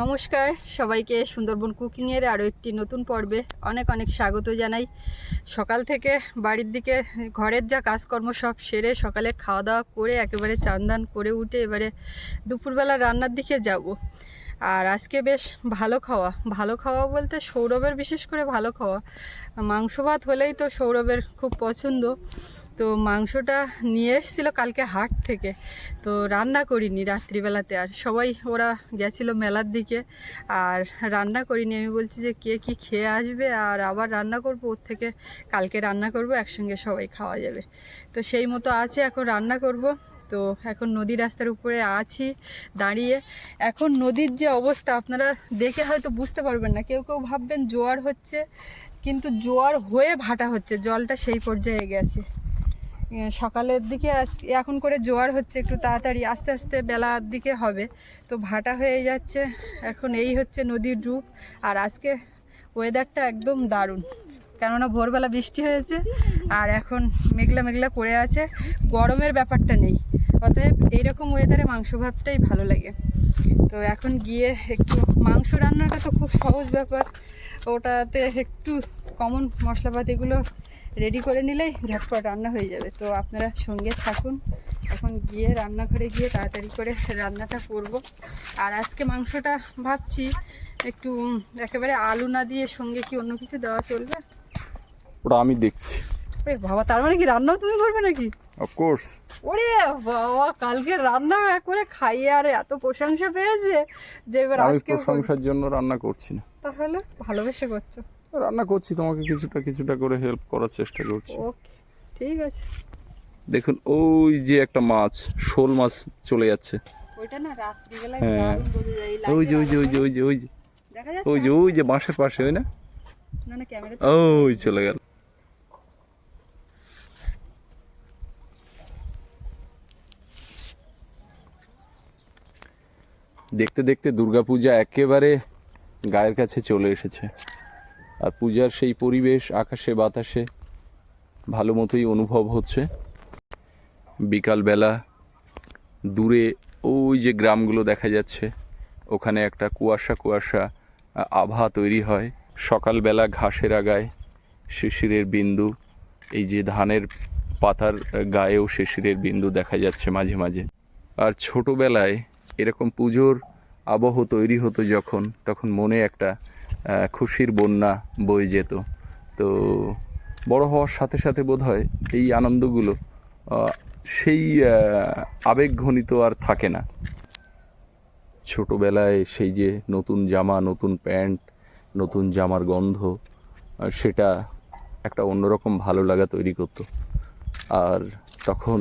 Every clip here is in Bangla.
নমস্কার, সবাইকে সুন্দরবন কুকিংয়ের আরও একটি নতুন পর্বে অনেক অনেক স্বাগত জানাই। সকাল থেকে বাড়ির দিকে ঘরের যা কাজকর্ম সব সেরে সকালে খাওয়া দাওয়া করে একেবারে চান্দান করে উঠে এবারে দুপুরবেলা রান্নার দিকে যাব। আর আজকে বেশ ভালো খাওয়া। ভালো খাওয়া বলতে সৌরভের বিশেষ করে ভালো খাওয়া। মাংস ভাত হলেই তো সৌরভের খুব পছন্দ। তো মাংসটা নিয়ে এসেছিল কালকে হাট থেকে। তো রান্না করিনি রাত্রিবেলাতে আর সবাই ওরা গেছিল মেলার দিকে। আর রান্না করিনি, আমি বলছি যে কে কি খেয়ে আসবে আর আবার রান্না করব, ওর থেকে কালকে রান্না করব, একসঙ্গে সবাই খাওয়া যাবে। তো সেই মতো আছে, এখন রান্না করব। তো এখন নদী রাস্তার উপরে আছি, দাঁড়িয়ে। এখন নদীর যে অবস্থা, আপনারা দেখে হয়তো বুঝতে পারবেন না। কেউ কেউ ভাববেন জোয়ার হচ্ছে, কিন্তু জোয়ার হয়ে ভাটা হচ্ছে, জলটা সেই পর্যায়ে গেছে। সকালের দিকে এখন করে জোয়ার হচ্ছে, একটু তাড়াতাড়ি, আস্তে আস্তে বেলার দিকে হবে। তো ভাটা হয়ে যাচ্ছে, এখন এই হচ্ছে নদীর রূপ, আর আজকে ওয়েদারটা একদম দারুণ। কেননা ভোরবেলা বৃষ্টি হয়েছে, আর এখন মেঘলা মেঘলা করে আছে, গরমের ব্যাপারটা নেই। অতএব এইরকম ওয়েদারে মাংস ভাতটাই ভালো লাগে। তো এখন গিয়ে একটু মাংস রান্নাটা তো খুব সহজ ব্যাপার, ওটাতে একটু কমন মশলাপাতিগুলো রেডি করে নিলেই ঝটপট রান্না হয়ে যাবে। তো আপনারা সঙ্গে থাকুন। এখন গিয়ে রান্নাঘরে গিয়ে তাড়াতাড়ি করে রান্নাটা করব। আর আজকে মাংসটা ভাবছি একটু একেবারে আলু না দিয়ে সঙ্গে কি অন্য কিছু দেওয়া চলবে? ওটা আমি দেখছি। ওরে বাবা তার মানে কি রান্নাও তুমি করবে নাকি? অফকোর্স ওরে বাবা কালকে রান্না করে খাইয়ে আর এত প্রশংসা পেয়েছে যে এবার আজকে প্রশংসার জন্য রান্না করছি না। তাহলে ভালোবেসে করছ। রান্না করছি তোমাকে কিছুটা কিছুটা করে হেল্প করার চেষ্টা করছি। ওকে ঠিক আছে। দেখুন ওই যে একটা মাছ শোল মাছ চলে যাচ্ছে। ওইটা না রাত্রিবেলায় হ্যাঁ। ওই যে ওই যে ওই যে ওই যে ওই যে। ওই যে ওই যে বাঁশের পাশে ওই না? ওই চলে গেল। দেখতে দেখতে দুর্গাপূজা একেবারে গায়ের কাছে চলে এসেছে। আর পূজার সেই পরিবেশ, আকাশে, বাতাসে ভালো মতোই অনুভব হচ্ছে। বিকালবেলা দূরে ওই যে গ্রামগুলো দেখা যাচ্ছে, ওখানে একটা কুয়াশা কুয়াশা আভা তৈরি হয়। সকালবেলা ঘাসের আগায় শিশিরের বিন্দু, এই যে ধানের পাতার গায়েও শিশিরের বিন্দু দেখা যাচ্ছে মাঝে মাঝে। আর ছোটবেলায় এরকম পুজোর আবহ তৈরি হতো যখন, তখন মনে একটা খুশির বন্যা বয়ে যেত। তো বড় হওয়ার সাথে সাথে বোধ হয় এই আনন্দগুলো সেই আবেগঘনিত আর থাকে না। ছোটোবেলায় সেই যে নতুন জামা, নতুন প্যান্ট, নতুন জামার গন্ধ সেটা একটা অন্যরকম ভালো লাগা তৈরি করতো। আর তখন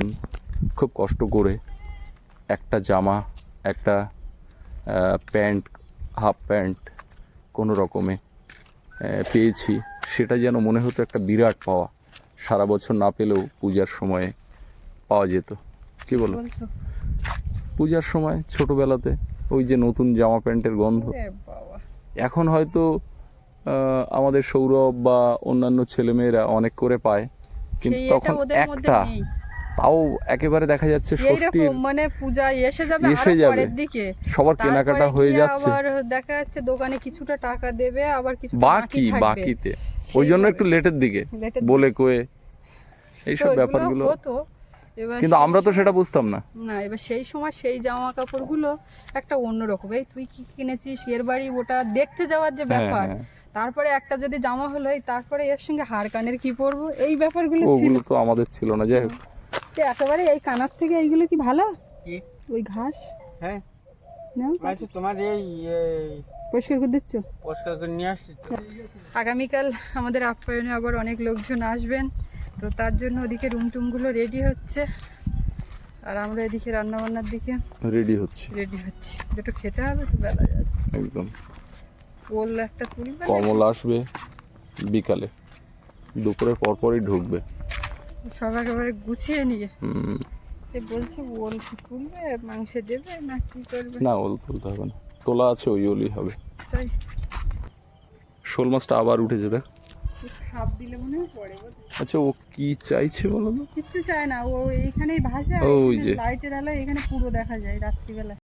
খুব কষ্ট করে একটা জামা, একটা প্যান্ট, হাফ প্যান্ট কোনো রকমে পেয়েছি। সেটা যেন মনে হতো একটা বিরাট পাওয়া। সারা বছর না পেলেও পূজার সময়ে পাওয়া যেত। কি বলো? পূজার সময় ছোটবেলাতে ওই যে নতুন জামা প্যান্টের গন্ধ। এখন হয়তো আমাদের সৌরভ বা অন্যান্য ছেলেমেয়েরা অনেক করে পায়। কিন্তু তখন একটা তাও একেবারে দেখা যাচ্ছে ষষ্ঠীর মানে পূজা এসে যাবে এসে যাবে। দিকে। সবার কেনাকাটা হয়ে যাচ্ছে। আবার দেখা যাচ্ছে দোকানে কিছুটা টাকা দেবে আবার কিছু বাকি বাকিতে। ওই জন্য একটু লেটের দিকে বলে কয়ে। এইসব ব্যাপারগুলো হতো। কিন্তু আমরা তো সেটা বুঝতাম না। না এবার সেই সময় সেই জামা কাপড়গুলো একটা অন্যরকম এই তুই কি কিনেছিস? এর বাড়ি ওটা দেখতে যাওয়ার যে হ্যাঁ, ব্যাপার হ্যাঁ। তারপরে একটা যদি জামা হলো তারপরে এর সঙ্গে হাড় কানের কি পরবো? এই ব্যাপারগুলো ছিল। ওগুলো তো আমাদের ছিল না। যাই হোক যে একেবারে এই কানার থেকে এইগুলো কি ভালো? কি? ওই ঘাস? হ্যাঁ। আচ্ছা তোমার এই পরিষ্কার করে দিচ্ছ? পরিষ্কার করে নিয়ে আসছি আগামীকাল আমাদের আপ্যায়নে আবার অনেক লোকজন আসবেন তো তার জন্য ওদিকে রুম টুমগুলো রেডি হচ্ছে। আর আমরা এদিকে রান্নাবান্নার দিকে রেডি হচ্ছে। রেডি হচ্ছি। দুটো খেতে হবে তো বেলা যাচ্ছে। একদম। পোল একটা তুলবে কমল আসবে বিকালে। দুপুরের পরপরই ঢুকবে। সব একেবারে গুছিয়ে নিয়ে। হুম, সে বলছে ওল তুলবে? মাংসে দেবে না কি করবে? না ওল তুলতে হবে না। তোলা আছে ওই ওলই হবে। তাই। শোল মাছটা আবার উঠেছে দেখ খাপ দিলে মনে হয় পড়ে আচ্ছা ও কি চাইছে বলো তো? কিচ্ছু চায় না। ও এইখানেই ভাসে ওই যে। লাইটের আলো এখানে পুরো দেখা যায় রাত্রিবেলা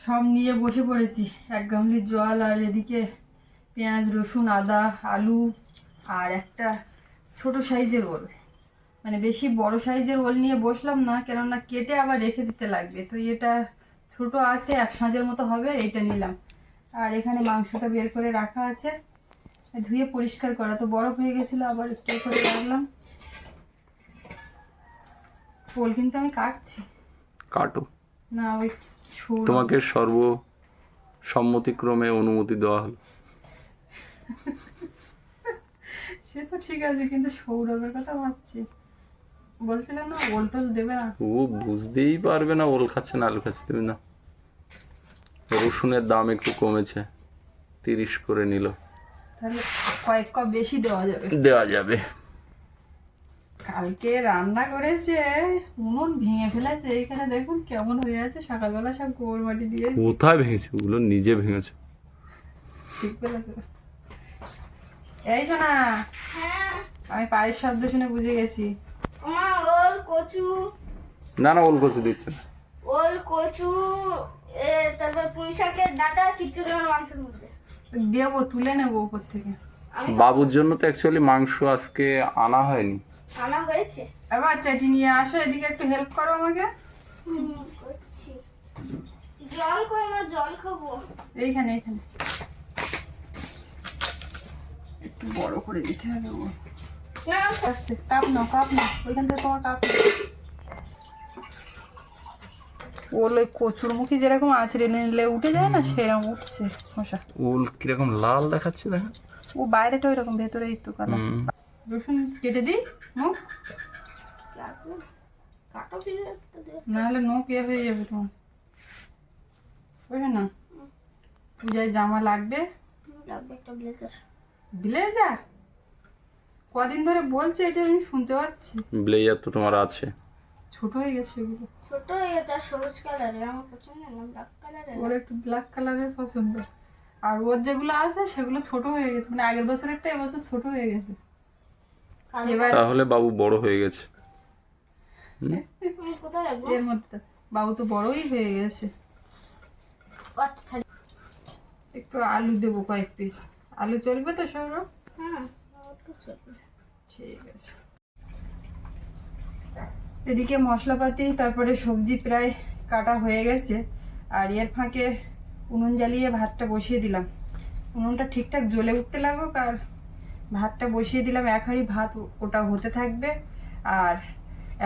সব নিয়ে বসে পড়েছি। এক গামলি জল আর এদিকে পেঁয়াজ রসুন আদা আলু আর একটা ছোট সাইজের ওল। মানে বেশি বড় সাইজের ওল নিয়ে বসলাম না কেননা কেটে আবার রেখে দিতে লাগবে। তো এটা ছোট আছে এক সাঁজের মতো হবে এটা নিলাম। আর এখানে মাংসটা বের করে রাখা আছে। ধুয়ে পরিষ্কার করা। তো বরফ হয়ে গেছিল আবার একটু করে রাখলাম। ওল কিন্তু আমি কাটছি। কাটো। না ওই তোমাকে সর্ব সম্মতিক্রমে অনুমতি দেওয়া হলো। সে তো ঠিক আছে কিন্তু সৌরভের কথা ভাবছি। বলছিলাম না ওল টোল দেবে না। ও বুঝতেই পারবে না ওল খাচ্ছে না আলু খাচ্ছে তুমি না। রসুনের দাম একটু কমেছে তিরিশ করে নিল। তাহলে কয়েক কাপ বেশি দেওয়া যাবে। দেওয়া যাবে। কালকে রান্না করেছে উনুন ভেঙে ফেলেছে এইখানে দেখুন কেমন হয়ে আছে সকালবেলা সব গোবর মাটি দিয়েছি। কোথায় ভেঙেছে? ওগুলো নিজে ভেঙেছে? ঠিক বলেছে। এই শোনা আমি পায়ের শব্দ শুনে বুঝে গেছি। কচু। না না ওল কচু দিচ্ছে না। ওল কচু এ, তারপর পুঁই শাকের ডাটা কিচ্ছু দেবেন মাংসের মধ্যে। দেবো তুলে নেব উপর থেকে। বাবুর জন্য তো অ্যাকচুয়ালি মাংস আজকে আনা হয়নি। আনা হয়েছে। এবার চাটি নিয়ে আসো এদিকে একটু হেল্প করো আমাকে। করছি। জল কই মা জল খাব। এইখানে এইখানে। একটু বড় করে দিতে হবে ও না আস্তে কাপ নাও কাপ নাও। ওইখান থেকে তোমার কাপ ওল ওই কচুর মুখী যেরকম আছড়ে নিলে উঠে যায় না সেরকম উঠছে। মশা। ওল কীরকম লাল দেখাচ্ছে দেখা। ও বাইরেটা ওইরকম ভেতরেই তো কালো। রসুন কেটে দিই মুখ। নাহলে নখ ইয়ে হয়ে যাবে তোমার। বুঝলে না? পূজায় জামা লাগবে। লাগবে একটা ব্লেজার। ব্লেজার? কদিন ধরে বলছে এটা আমি শুনতে পাচ্ছি। ব্লেজার তো তোমার আছে। ছোট হয়ে গেছে এগুলো। ছোট হয়ে গেছে আর সবুজ কালারের আমার পছন্দ না ব্ল্যাক কালারের ওর একটু ব্ল্যাক কালারের পছন্দ। আর ওর যেগুলো আছে সেগুলো ছোট হয়ে গেছে। মানে আগের বছরেরটা এবছর ছোট হয়ে গেছে। এবার তাহলে বাবু বড় হয়ে গেছে। কোথায় এর মধ্যে। বাবু তো বড়ই হয়ে গেছে। আচ্ছা একটু আলু দেবো কয়েক পিস আলু চলবে তো সব হ্যাঁ একটু চলবে। ঠিক আছে। এদিকে মশলাপাতি, তারপরে সবজি প্রায় কাটা হয়ে গেছে। আর এর ফাঁকে উনুন জ্বালিয়ে ভাতটা বসিয়ে দিলাম। উনুনটা ঠিকঠাক জ্বলে উঠতে লাগুক আর ভাতটা বসিয়ে দিলাম। এক হাঁড়ি ভাত ওটা হতে থাকবে। আর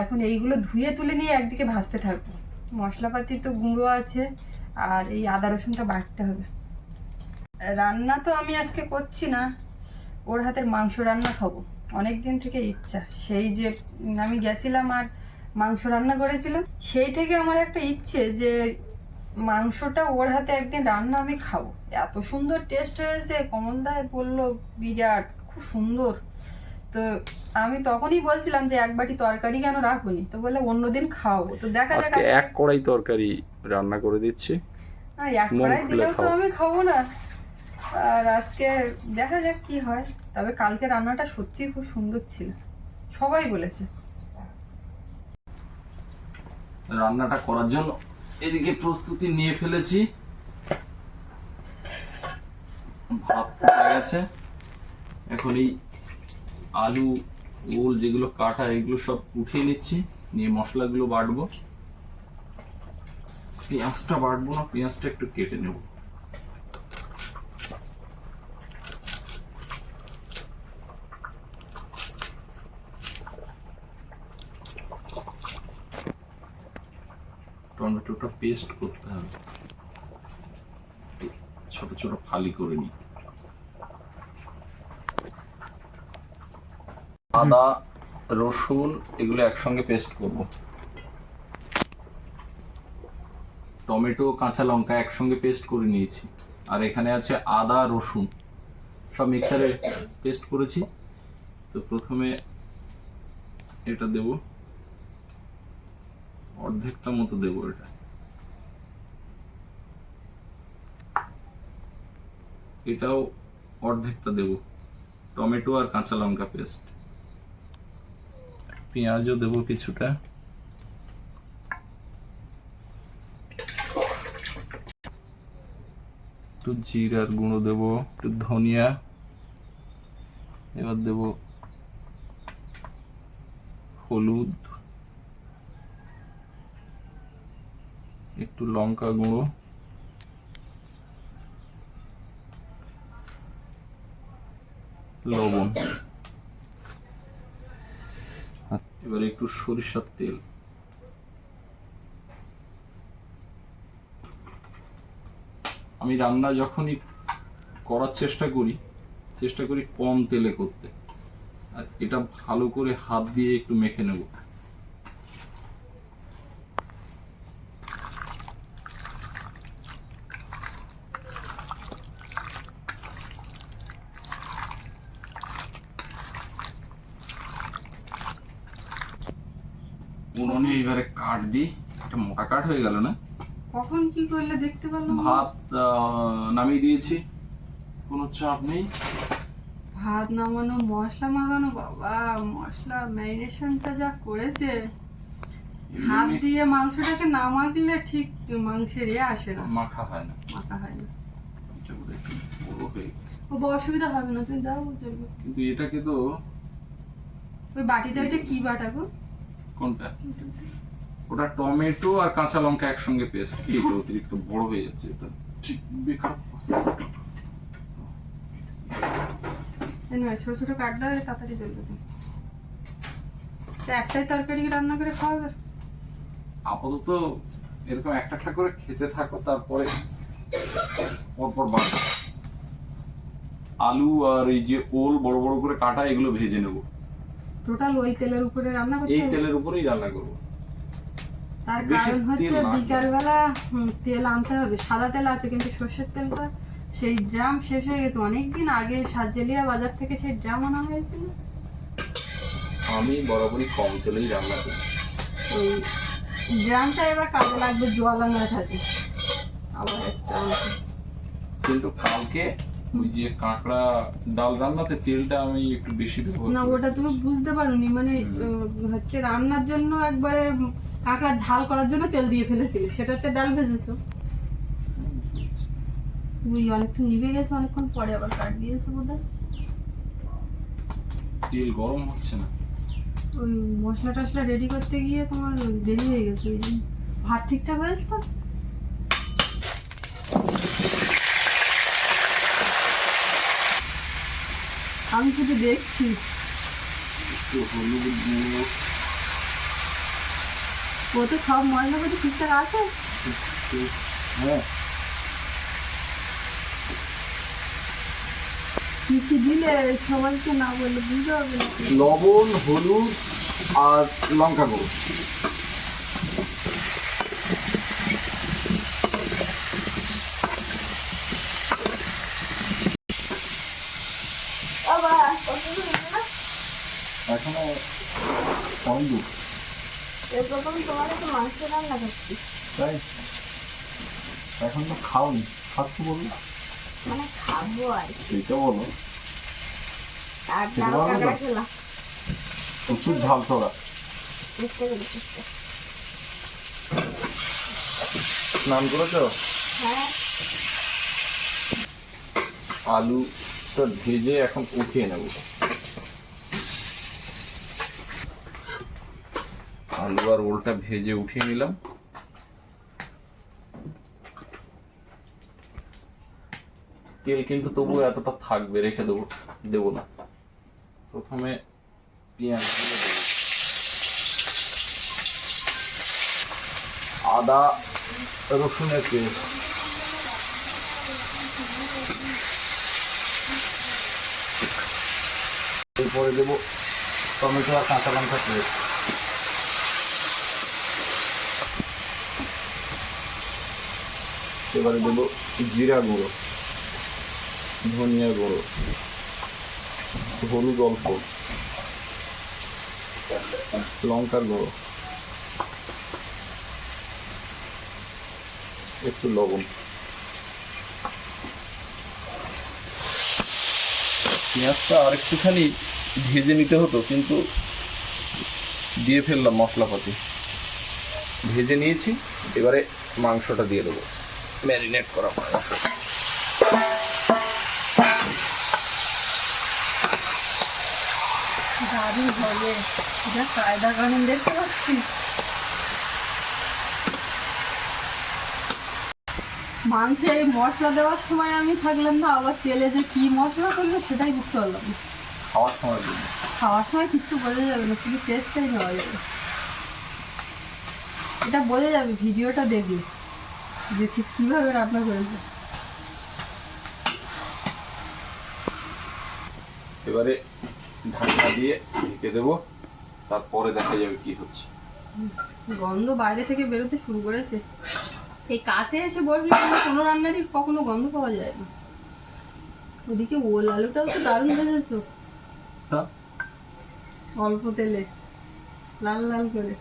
এখন এইগুলো ধুয়ে তুলে নিয়ে একদিকে ভাজতে থাকব। মশলাপাতি তো গুঁড়ো আছে, আর এই আদা রসুনটা বাটতে হবে। রান্না তো আমি আজকে করছি না, ওর হাতের মাংস রান্না খাব। অনেক দিন থেকে ইচ্ছা। সেই যে আমি গেছিলাম আর মাংস রান্না করেছিলাম সেই থেকে আমার একটা ইচ্ছে যে মাংসটা ওর হাতে একদিন রান্না আমি খাব। এত সুন্দর টেস্ট হয়েছে কমলদায় বলল বিরাট খুব সুন্দর। তো আমি তখনই বলছিলাম যে এক বাটি তরকারি কেন রাখুনি তো বলে অন্যদিন খাওয়াবো। তো দেখা যাক এক কড়াই তরকারি রান্না করে দিচ্ছি। এক কড়াই দিলেও তো আমি খাব না। আর আজকে দেখা যাক কি হয়। তবে কালকে রান্নাটা সত্যি খুব সুন্দর ছিল। সবাই বলেছে। রান্নাটা করার জন্য এদিকে প্রস্তুতি নিয়ে ফেলেছি। ভাত গেছে। এখন এই আলু, ওল যেগুলো কাটা, এগুলো সব উঠিয়ে নিচ্ছি। নিয়ে মশলাগুলো বাটবো। পেঁয়াজটা বাটবো না, পেঁয়াজটা একটু কেটে নেব। পেস্ট করতে হবে ছোট ছোট ফালি করে নিই আদা, রসুন এগুলো একসঙ্গে পেস্ট করব। টমেটো, কাঁচা লঙ্কা একসঙ্গে পেস্ট করে নিয়েছি। আর এখানে আছে আদা, রসুন। সব মিক্সারে পেস্ট করেছি। তো প্রথমে এটা দেব। অর্ধেকটা মতো দেবো এটা। এটাও অর্ধেকটা দেব। টমেটো আর কাঁচা লঙ্কা পেস্ট পেঁয়াজও দেবো কিছুটা। একটু জিরার গুঁড়ো দেব, একটু ধনিয়া। এবার দেব হলুদ। একটু লঙ্কা গুঁড়ো। লবণ। এবারে একটু সরিষার তেল। আমি রান্না যখনই করার চেষ্টা করি চেষ্টা করি কম তেলে করতে। আর এটা ভালো করে হাত দিয়ে একটু মেখে নেব। উনুনে এবারে কাঠ দিই একটা মোটা কাঠ হয়ে গেল না? কখন কি করলে দেখতে পারলাম না? ভাত নামিয়ে দিয়েছি কোনো চাপ নেই। ভাত নামানো মশলা মাখানো বাবা মশলা ম্যারিনেশনটা যা করেছে। হাত দিয়ে মাংসটাকে না মাখলে ঠিক মাংসের ইয়ে আসে না। মাখা হয় না। মাখা হয় না। এটা অসুবিধা হবে না তুমি দাও। কিন্তু এটাকে তো ওই বাটিতে ওইটা কি বাটা গো? কোনটা? ওটা টমেটো আর কাঁচা লঙ্কা একসঙ্গে পেস্ট। এটা অতিরিক্ত বড় হয়ে যাচ্ছে এটা। ঠিক বেকার। ছোট ছোট কাট দাও তাড়াতাড়ি চলবে একটাই তরকারি রান্না করে খাওয়াবে আপাতত এরকম একটা একটা করে খেতে থাকো তারপরে পরপর বাটা আলু আর এই যে ওল বড় বড় করে কাটা এগুলো ভেজে নেব। টোটাল ওই তেলের উপরে রান্না করতে এই তেলের উপরেই রান্না করব। তার কারণ হচ্ছে। বিকালবেলা তেল আনতে হবে। সাদা তেল আছে কিন্তু সর্ষের তেলটা সেই ড্রাম শেষ হয়ে গেছে। অনেকদিন আগে সাতজেলিয়া বাজার থেকে সেই ড্রাম আনা হয়েছিল। আমি বরাবরই কম তেলেই রান্না করি। ওই ড্রামটা এবার কাজে লাগবে জোয়ালানোর কাছে আবার একটা কিন্তু কালকে ওই যে কাঁকড়া ডাল রান্নাতে তেলটা আমি একটু বেশি না ওটা তুমি বুঝতে পারোনি মানে হচ্ছে রান্নার জন্য একবারে কাঁকড়া ঝাল করার জন্য তেল দিয়ে ফেলেছিলে সেটাতে ডাল ভেজেছো? ওই অনেকক্ষণ নিভে গেছে অনেকক্ষণ পরে আবার কাট দিয়েছ বোধ তেল গরম হচ্ছে না। ওই মশলা টশলা রেডি করতে গিয়ে তোমার দেরি হয়ে গেছে ওই ভাত ঠিকঠাক হয়েছে তো? আমি শুধু দেখছি। ও তো সব মশলা করে ঠিকঠাক আছে? হ্যাঁ। কি কি দিলে সবাইকে না বললে বুঝতে হবে লবণ হলুদ আর লঙ্কা গুঁড়ো আবার কতদিন হলো না? এখনও কম দূর প্রথম তোমার মাংস রান্না করছি। তাই? এখন তো খাওনি। খাচ্ছি বলল? মানে খাব আর। বলো। তো? প্রচুর ঝাল ছড়া স্নান করেছ? হ্যাঁ। আলুটা ভেজে এখন উঠিয়ে নেব। আলু আর ওলটা ভেজে উঠিয়ে নিলাম। তেল কিন্তু তবুও এতটা থাকবে, রেখে দেবো দেবো না। প্রথমে পেঁয়াজ আদা, রসুনের পেস্ট। এরপরে দেবো টমেটো আর কাঁচা লঙ্কা পেস্ট। এবারে দেবো জিরা গুঁড়ো, ধনিয়া গুঁড়ো, হলুদ অল্প, লঙ্কার গুঁড়ো, একটু লবণ। পেঁয়াজটা আর একটুখানি ভেজে নিতে হতো, কিন্তু দিয়ে ফেললাম মশলাপাতি। ভেজে নিয়েছি, এবারে মাংসটা দিয়ে দেবো। ম্যারিনেট করা। ময়দা মাংসে এই মশলা দেওয়ার সময় আমি থাকলাম না আবার তেলে যে কি মশলা করল সেটাই বুঝতে পারলাম খাওয়ার সময় খাওয়ার সময় কিছু বোঝা যাবে না শুধু টেস্টটাই নেওয়া যাবে। এটা বোঝা যাবে ভিডিওটা দেখলে। যে ঠিক কীভাবে রান্না করেছে। এবারে ঢাকনা দিয়ে ঢেকে দেবো তারপরে দেখা যাবে কি হচ্ছে। গন্ধ বাইরে থেকে বেরোতে শুরু করেছে। এই কাছে এসে কিন্তু কোনো রান্নারই কখনো গন্ধ পাওয়া যায় না। ওদিকে ওল আলুটাও তো দারুণ ভেজেছো। অল্প তেলে লাল লাল করে।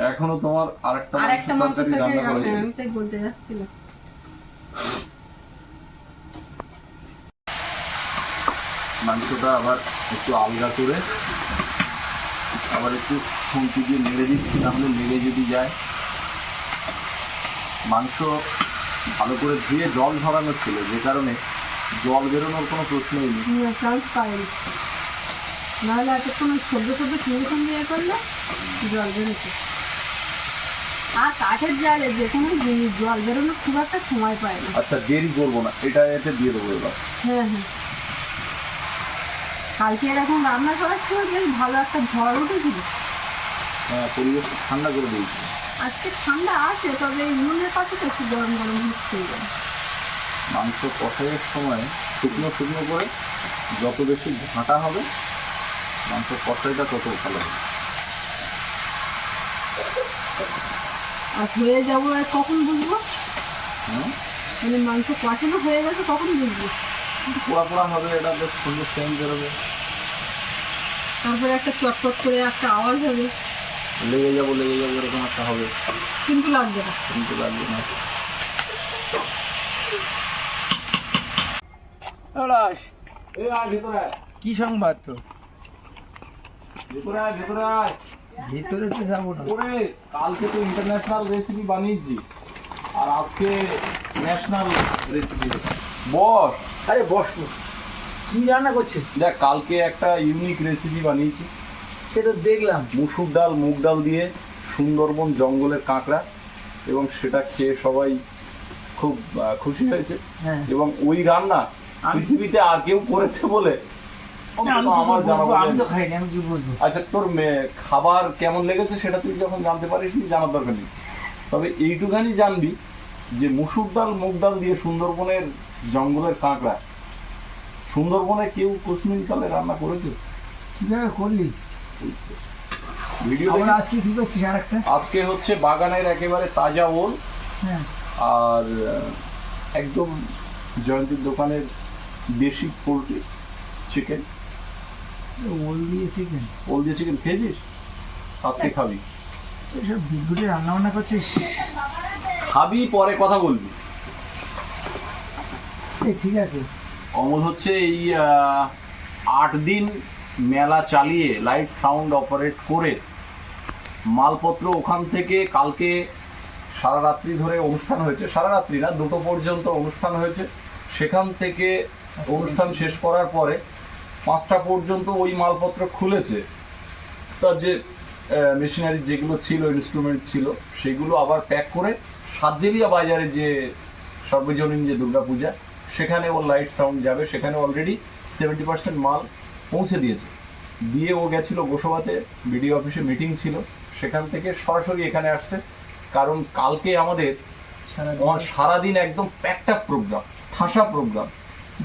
এখনও তোমার আরেকটা আর একটা মাংস তরকারি হ্যাঁ। আমি তাই বলতে যাচ্ছিলাম। মাংসটা আবার একটু আলগা করে আবার একটু খুন্তি দিয়ে নেড়ে দিচ্ছি তাহলে লেগে যদি যায়। মাংস ভালো করে ধুয়ে জল ঝরানো ছিল যে কারণে জল বেরোনোর কোনো প্রশ্নই নেই। নাহলে এতক্ষণ সদ্য সদ্য সঙ্গে সঙ্গে ইয়ে করলে জল বেরোতো। আর কাঠের জালে যে কোনো জিনিস জল বেরোনোর খুব একটা সময় পায় না। আচ্ছা দেরি করব না এটা এতে দিয়ে দেবো এবার। হ্যাঁ হ্যাঁ। কালকে এরকম রান্না করার সময় বেশ ভালো একটা ঝড় উঠেছিল। হ্যাঁ পরিবেশ ঠান্ডা করে দিয়েছি। আজকে ঠান্ডা আছে তবে উনুনের পাশে তো একটু গরম গরম হচ্ছে মাংস কষাইয়ের সময় শুকনো শুকনো করে যত বেশি ঘাঁটা হবে মাংস কষাইটা তত ভালো হবে। আর হয়ে যাব আর কখন বুঝব? মানে মাংস কষানো হয়ে গেছে কখন বুঝব? পোড়া পোড়া হবে এটা বেশ সুন্দর সেন্ট বেরোবে। তারপরে একটা চটপট করে একটা আওয়াজ হবে। লেগে যাব লেগে যাব এরকম একটা হবে। কিন্তু লাগবে না। কিন্তু লাগবে না। কি সংবাদ তো ভেতরে আয় ভেতরে আয়। ভিতরে তো যাব না। ওরে কালকে তো ইন্টারন্যাশনাল রেসিপি বানিয়েছি। আর আজকে ন্যাশনাল রেসিপি বস। আরে বসো কি রান্না করছিস? দেখ কালকে একটা ইউনিক রেসিপি বানিয়েছি। সে তো দেখলাম। মুসুর ডাল মুগ ডাল দিয়ে সুন্দরবন জঙ্গলের কাঁকড়া এবং সেটা খেয়ে সবাই খুব খুশি হয়েছে। হ্যাঁ। এবং ওই রান্না আমি- পৃথিবীতে আর কেউ করেছে বলে আচ্ছা তোর খাবার কেমন লেগেছে সেটা তুই যখন জানতে পারিস নি জানার দরকার নেই। তবে এইটুখানি জানবি যে মুসুর ডাল মুগ ডাল দিয়ে সুন্দরবনের জঙ্গলের কাঁকড়া সুন্দরবনে কেউ কোসমিনকালে রান্না করেছে? কীভাবে করলি। ভিডিও আজকে কি করছিস আর একটা আজকে হচ্ছে বাগানের একেবারে তাজা ওল হ্যাঁ। আর একদম জয়ন্তীর দোকানের দেশি পোলট্রি চিকেন। ওল দিয়ে চিকেন ওল দিয়ে চিকেন খেয়েছিস? আজকে খাবি। এসব বিদ্যুটে রান্না বান্না করছিস? খাবি পরে কথা বলবি। এই ঠিক আছে। অমল হচ্ছে এই আট দিন মেলা চালিয়ে লাইট সাউন্ড অপারেট করে মালপত্র ওখান থেকে কালকে সারা রাত্রি ধরে অনুষ্ঠান হয়েছে। সারা রাত্রি না দুটো পর্যন্ত অনুষ্ঠান হয়েছে। সেখান থেকে অনুষ্ঠান শেষ করার পরে পাঁচটা পর্যন্ত ওই মালপত্র খুলেছে। তার যে মেশিনারি যেগুলো ছিল ইনস্ট্রুমেন্ট ছিল সেগুলো আবার প্যাক করে সাতজেলিয়া বাজারে যে সর্বজনীন যে দুর্গাপূজা সেখানে ওর লাইট সাউন্ড যাবে। সেখানে অলরেডি সেভেন্টি পার্সেন্ট মাল পৌঁছে দিয়েছে। দিয়ে ও গেছিল গোসবাতে বিডিও অফিসে মিটিং ছিল। সেখান থেকে সরাসরি এখানে আসছে। কারণ কালকে আমাদের সারা সারাদিন একদম প্যাকটা প্রোগ্রাম ঠাসা প্রোগ্রাম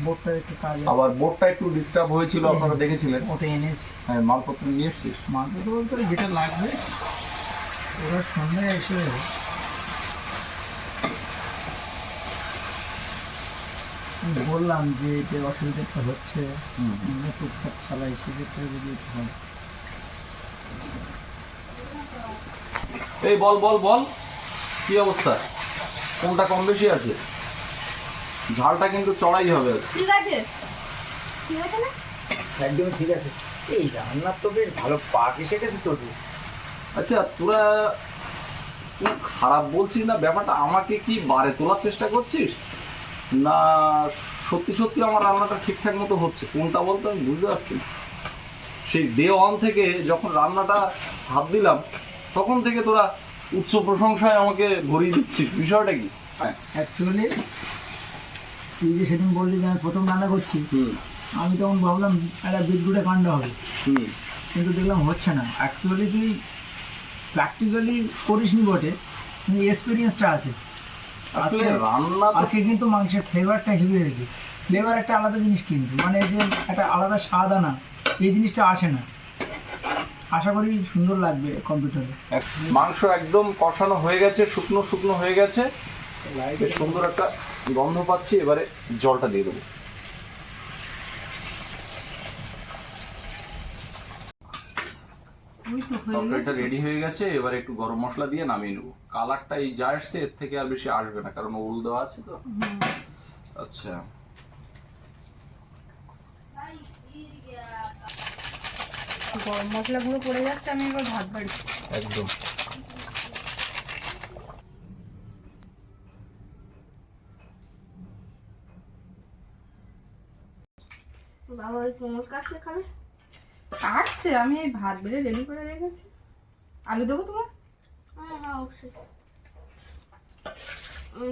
বোর্ডটা একটু কাজ আবার বোর্ডটা একটু ডিস্টার্ব হয়েছিল আপনারা দেখেছিলেন? ওটা এনেছি। হ্যাঁ মালপত্র নিয়ে এসছিস? মাংস তো বলতে যেটা লাগবে ওরা সন্ধ্যায় এসে বললাম যে এটা অসুবিধাটা হচ্ছে। টুকটাক চালাই সেক্ষেত্রে যদি হয়। এই বল বল বল। কি অবস্থা? কোনটা কম বেশি আছে? ঝালটা কিন্তু চড়াই হবে ঠিক আছে। ঠিক আছে না? একদম ঠিক আছে। এই রান্নার তো বেশ ভালো পাক এসে গেছে তোর আচ্ছা তোরা তুই খারাপ বলছিস না? ব্যাপারটা আমাকে কি বারে তোলার চেষ্টা করছিস? না সত্যি সত্যি আমার রান্নাটা ঠিকঠাক মতো হচ্ছে? কোনটা বলতে আমি বুঝতে পারছি না। সেই ডে ওয়ান থেকে যখন রান্নাটা হাত দিলাম তখন থেকে তোরা উচ্চ প্রশংসায় আমাকে ভরিয়ে দিচ্ছিস। বিষয়টা কি? হ্যাঁ অ্যাকচুয়ালি তুই যে সেদিন বললি যে আমি প্রথম রান্না করছি আমি তখন ভাবলাম একটা বিদ্যুটে কাণ্ড হবে। কিন্তু দেখলাম হচ্ছে না। অ্যাকচুয়ালি তুই প্র্যাকটিক্যালি করিস নি বটে কিন্তু এক্সপিরিয়েন্সটা আছে। আজকে রান্না আজকে কিন্তু মাংসের ফ্লেভারটা হেভি হয়েছে ফ্লেভার একটা আলাদা জিনিস কিন্তু মানে যে একটা আলাদা স্বাদ আনা এই জিনিসটা আসে না। আশা করি সুন্দর লাগবে কম্পিউটারে এক- মাংস একদম কষানো হয়ে গেছে শুকনো শুকনো হয়ে গেছে। সুন্দর একটা গন্ধ পাচ্ছি এবারে জলটা দিয়ে দেবো। ওই তো হয়ে গেছে। তরকারিটা রেডি হয়ে গেছে এবারে একটু গরম মশলা দিয়ে নামিয়ে নেব। কালারটা এই যা এসছে এর থেকে আর বেশি আসবে না কারণ উল দেওয়া আছে তো। আচ্ছা। গরম মশলা গুঁড়ো পড়ে যাচ্ছে আমি এবার ভাত বাড়ি একদম। বাবা ওই কোমর কাছে খাবে? কাটছে আমি এই ভাত বেড়ে রেডি করে রেখেছি। আলু দেবো তোমার? হ্যাঁ হ্যাঁ অবশ্যই।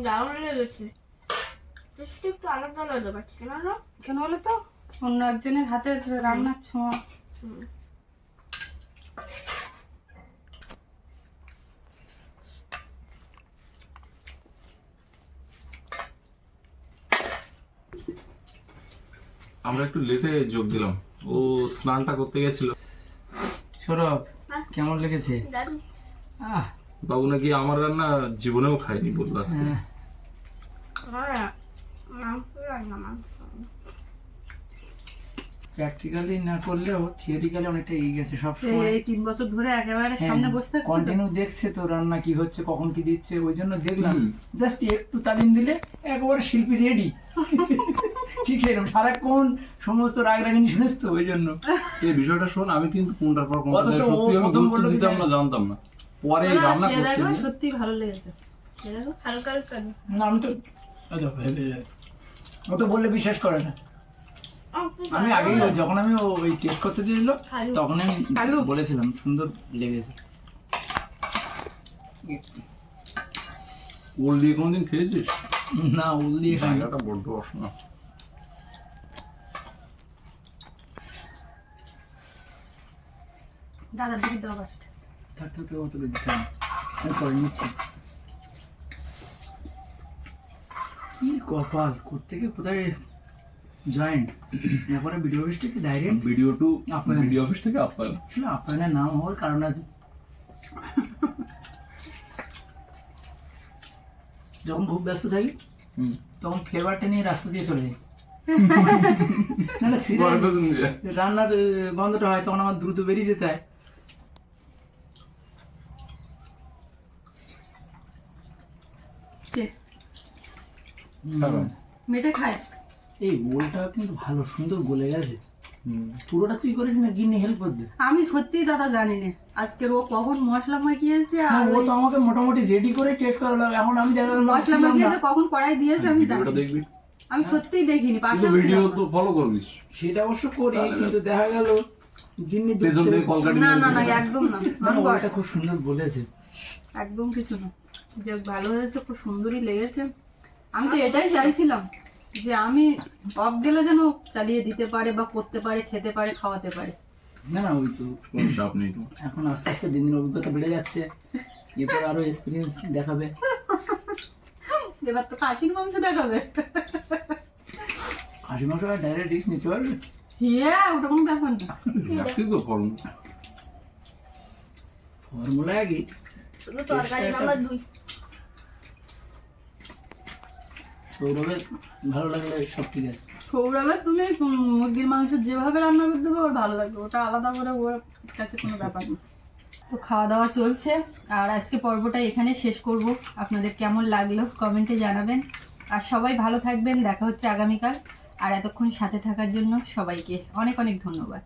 দারুণ লেগেছে টেস্টটা একটু আলাদা আলাদা পাচ্ছি কেন না কেন বলো তো? অন্য একজনের হাতের রান্নার ছোঁয়া। হুম। আমরা একটু লেটে যোগ দিলাম। ও স্নানটা করতে গেছিল। সৌরভ হ্যাঁ? কেমন লেগেছে? আহ। বাবু নাকি আমার রান্না জীবনেও খায়নি বলল আজকে। প্র্যাকটিক্যালি না করলেও থিওরিক্যালি অনেকটা এগিয়ে গেছে সব সময়। এই তিন বছর ধরে একেবারে হ্যাঁ, সামনে বসে থাকছে কন্টিনিউ দেখছে তো রান্না কি হচ্ছে কখন কি দিচ্ছে ওই জন্য দেখলাম। জাস্ট একটু তালিম দিলে একবারে শিল্পী রেডি ঠিক সেরকম। সারাক্ষণ সমস্ত রাগ রাগিনী শুনেছ তো ওই জন্য। এই বিষয়টা শোন আমি কিন্তু কোনটার পর কোনটা সত্যি আমি প্রথম গুরুত্ব দিতাম না জানতাম না। পরে রান্না করতে সত্যি ভালো লেগেছে। দেখো। হালকা হালকা। দিই। না আমি তো ও বললে বিশ্বাস করে না। আমি। আগেই যখন আমি ওই টেস্ট করতে দিয়েছিল তখন আমি বলেছিলাম সুন্দর লেগেছে। ওল দিয়ে কোনোদিন খেয়েছিস? না উল দিয়ে খাই বড্ড দাদা দিকে দাও বাসটা থাকতে তো অত দিতে আমি করে নিচ্ছি। কি কপাল কোথেকে কোথায় জয়েন্ট এরপরে ভিডিও অফিস থেকে ডাইরেক্ট ভিডিও টু আপ্যায়ন। ভিডিও অফিস থেকে আপ্যায়ন আসলে আপনার নাম হওয়ার কারণ আছে। যখন খুব ব্যস্ত থাকি তখন ফ্লেভারটা নিয়ে রাস্তা দিয়ে চলে যাই। রান্নার বন্ধটা হয় তখন আমার দ্রুত বেরিয়ে যেতে হয় কে মেটে খায়। এই গোলটা কিন্তু ভালো সুন্দর গলে গেছে। পুরোটা তুই করিস না গিন্নি হেল্প করতে আমি সত্যিই দাদা জানি না। আজকের ও কখন মশলা মাখিয়েছে আর হ্যাঁ, ও তো আমাকে মোটামুটি রেডি করে টেস্ট করা লাগে এখন আমি দেখা মশলা মাখিয়েছে কখন কড়াই দিয়েছে আমি জানি দেখবি? আমি সত্যিই দেখিনি পাশে ভিডিও তো ফলো করবিস। সেটা অবশ্য করি কিন্তু দেখা গেল গিন্নি পেছন থেকে কলকাটি না না না একদম না না আমি ওটা খুব সুন্দর বলেছে একদম কিছু না। যাক ভালো হয়েছে খুব সুন্দরই লেগেছে। আমি তো এটাই চাইছিলাম যে আমি অফ গেলে যেন চালিয়ে দিতে পারে বা করতে পারে খেতে পারে খাওয়াতে পারে। না না ওই তো কোনো চাপ নেই তোমার। এখন আস্তে আস্তে দিন দিন অভিজ্ঞতা বেড়ে যাচ্ছে। এরপর আরও এক্সপিরিয়েন্স দেখাবে। এবার তো খাসির মাংস দেখাবে। খাসি মাংস আর ডাইরেক্ট রিস্ক নিতে পারবে? হ্যাঁ ওটা কোনো ব্যাপার না। রাখি তো ফর্ম ফর্মুলা একই শুধু তরকারি নাম্বার দুই। সৌরভের ভালো লাগলে সব ঠিক আছে। সৌরভের তুমি মুরগির মাংস যেভাবে রান্না করতে দেবে, ওর ভালো লাগবে। ওটা আলাদা করে ওর কাছে কোনো ব্যাপার না। তো খাওয়া দাওয়া চলছে, আর আজকে পর্বটা এখানে শেষ করব। আপনাদের কেমন লাগল কমেন্টে জানাবেন। আর সবাই ভালো থাকবেন, দেখা হচ্ছে আগামীকাল। আর এতক্ষণ সাথে থাকার জন্য সবাইকে অনেক অনেক ধন্যবাদ।